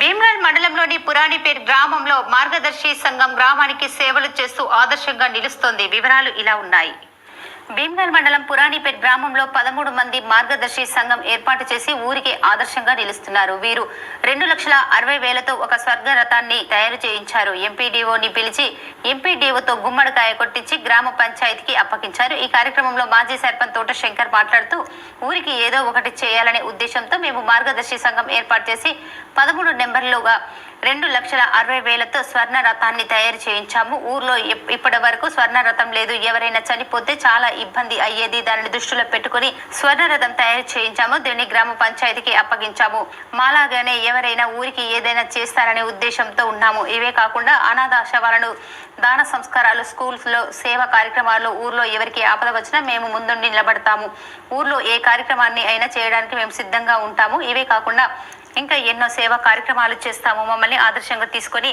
భీమ్లాల్ మండలంలోని పురాణిపేట్ గ్రామంలో మార్గదర్శి సంఘం గ్రామానికి సేవలు చేస్తూ ఆదర్శంగా నిలుస్తోంది. వివరాలు ఇలా ఉన్నాయి. భీమ్గల్ మండలం పురాణిపేట్ గ్రామంలో పదమూడు మంది మార్గదర్శి సంఘం ఏర్పాటు చేసి ఊరికి ఆదర్శంగా నిలుస్తున్నారు. వీరు రెండు లక్షల అరవై వేలతో ఒక స్వర్గ రథాన్ని తయారు చేయించారు. ఎంపీడీఓని పిలిచి ఎంపీడీఓతో గుమ్మడికాయ కొట్టించి గ్రామ పంచాయతీకి అప్పగించారు. ఈ కార్యక్రమంలో మాజీ సర్పంచ్ తోట శంకర్ మాట్లాడుతూ ఊరికి ఏదో ఒకటి చేయాలనే ఉద్దేశంతో మేము మార్గదర్శి సంఘం ఏర్పాటు చేసి పదమూడు నెంబర్లుగా రెండు లక్షల అరవై వేలతో స్వర్ణ రథాన్ని తయారు చేయించాము. ఊర్లో ఇప్- ఇప్పటి వరకు స్వర్ణ రథం లేదు. ఎవరైనా చనిపోతే చాలా ఇబ్బంది అయ్యేది. దానిని దృష్టిలో పెట్టుకుని స్వర్ణ రథం తయారు చేయించాము. దీన్ని గ్రామ పంచాయతీకి అప్పగించాము. మాలాగానే ఎవరైనా ఊరికి ఏదైనా చేస్తారనే ఉద్దేశంతో ఉన్నాము. ఇవే కాకుండా అనాథాశవాలను దాన సంస్కారాలు స్కూల్స్లో సేవా కార్యక్రమాలు ఊర్లో ఎవరికి ఆపద వచ్చినా మేము ముందుండి నిలబడతాము. ఊర్లో ఏ కార్యక్రమాన్ని అయినా చేయడానికి మేము సిద్ధంగా ఉంటాము. ఇవే కాకుండా ఇంకా ఎన్నో సేవా కార్యక్రమాలు చేస్తాము. మమ్మల్ని ఆదర్శంగా తీసుకొని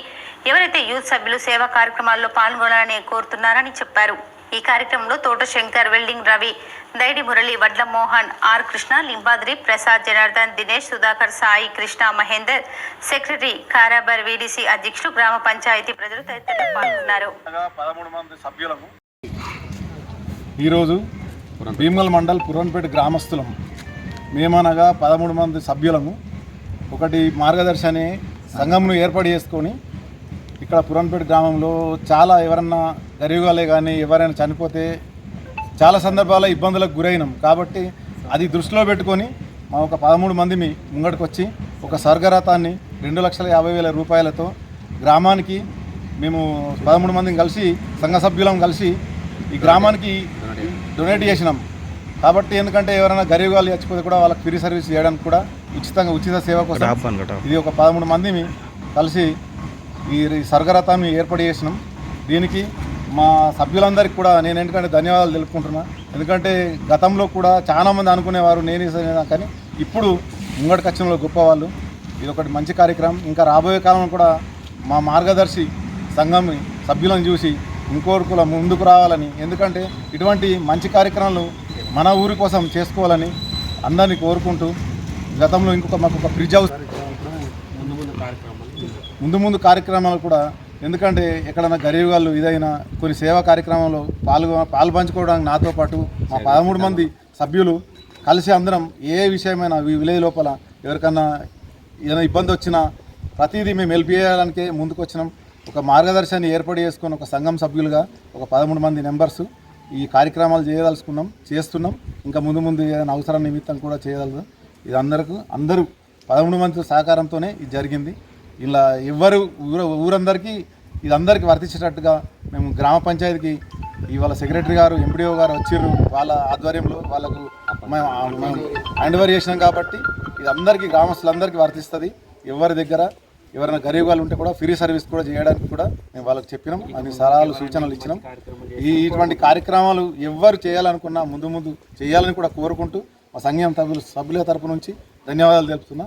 ఎవరైతే యూత్ సభ్యులు సేవా కార్యక్రమాల్లో పాల్గొనాలని కోరుతున్నారని చెప్పారు. ఈ కార్యక్రమంలో Thota Shankar welding Ravi Daidi Murali Vadla Mohan R Krishna Limbadri Prasad Janardhan Dinesh Sudhakar Sai Krishna Mahender secretary కారాబర్ VDC అధ్యక్షులు గ్రామ పంచాయతీ ప్రజలు తదితరులు పాల్గొన్నారు. పదమూడు మంది ఈరోజు భీమల్ మండల్ పురన్పేట గ్రామస్తులం మేమనగా పదమూడు మంది సభ్యులము. ఒకటి మార్గదర్శని సంఘంను ఏర్పాటు చేసుకొని ఇక్కడ పురన్పేట గ్రామంలో చాలా ఎవరన్నా గరీబులే కానీ ఎవరైనా చనిపోతే చాలా సందర్భాల్లో ఇబ్బందులకు గురైనాం. కాబట్టి అది దృష్టిలో పెట్టుకొని మా ఒక పదమూడు మందిని ముంగడికి వచ్చి ఒక స్వర్గరథాన్ని రెండు లక్షల యాభై వేల రూపాయలతో గ్రామానికి మేము పదమూడు మందిని కలిసి సంఘ సభ్యులం కలిసి ఈ గ్రామానికి డొనేట్ చేసినాం. కాబట్టి ఎందుకంటే ఎవరైనా గరీబ్ వాళ్ళు చచ్చిపోతే కూడా వాళ్ళకి ఫ్రీ సర్వీస్ చేయడానికి కూడా ఉచితంగా ఉచిత సేవ కోసం ఇది ఒక పదమూడు మందిని కలిసి ఈ ఈ ఏర్పాటు చేసినాం. దీనికి మా సభ్యులందరికీ కూడా నేను ఎందుకంటే ధన్యవాదాలు తెలుపుకుంటున్నా. ఎందుకంటే గతంలో కూడా చాలామంది అనుకునేవారు నేను కానీ ఇప్పుడు ముంగటి కచ్చంలో గొప్పవాళ్ళు. ఇది ఒకటి మంచి కార్యక్రమం. ఇంకా రాబోయే కాలంలో కూడా మా మార్గదర్శి సంఘం సభ్యులను చూసి ఇంకోరుకుల ముందుకు రావాలని. ఎందుకంటే ఇటువంటి మంచి కార్యక్రమాలు మన ఊరి కోసం చేసుకోవాలని అందరినీ కోరుకుంటూ గతంలో ఇంకొక మాకు ఒక ఫ్రిడ్జ్ హౌస్ ముందు ముందు కార్యక్రమాలు కూడా ఎందుకంటే ఎక్కడైనా గరీబ్ వాళ్ళు ఇదైనా కొన్ని సేవా కార్యక్రమంలో పాల్గొ పాల్పంచుకోవడానికి నాతో పాటు మా పదమూడు మంది సభ్యులు కలిసి అందరం ఏ విషయమైనా ఈ విలేజ్ లోపల ఎవరికన్నా ఏదైనా ఇబ్బంది వచ్చినా ప్రతిదీ మేము హెల్ప్ చేయడానికే ముందుకు వచ్చినాం ఒక మార్గదర్శనాన్ని ఏర్పాటు చేసుకుని ఒక సంఘం సభ్యులుగా ఒక పదమూడు మంది మెంబర్స్ ఈ కార్యక్రమాలు చేయదలుచుకున్నాం చేస్తున్నాం. ఇంకా ముందు ముందు ఏదైనా అవసరం నిమిత్తం కూడా చేయగలదు ఇది అందరికీ అందరూ పదమూడు మంది సహకారంతోనే ఇది జరిగింది. ఇలా ఎవరు ఊరందరికీ ఇది అందరికీ వర్తించేటట్టుగా మేము గ్రామ పంచాయతీకి ఇవాళ సెక్రటరీ గారు ఎంపీడీఓ గారు వచ్చిర్రు వాళ్ళ ఆధ్వర్యంలో వాళ్ళకు మేము మేము హ్యాండ్ ఓవర్ చేసినాం కాబట్టి ఇది అందరికీ గ్రామస్తులందరికీ వర్తిస్తుంది. ఎవరి దగ్గర ఎవరైనా గరీబ్ వాళ్ళు ఉంటే కూడా ఫ్రీ సర్వీస్ కూడా చేయడానికి కూడా మేము వాళ్ళకి చెప్పినాం. అన్ని సలహాలు సూచనలు ఇచ్చినాం. ఈ ఇటువంటి కార్యక్రమాలు ఎవరు చేయాలనుకున్నా ముందు ముందు చేయాలని కూడా కోరుకుంటూ మా సంఘం సభ్యులు సభ్యుల తరపు నుంచి ధన్యవాదాలు తెలుపుతున్నా.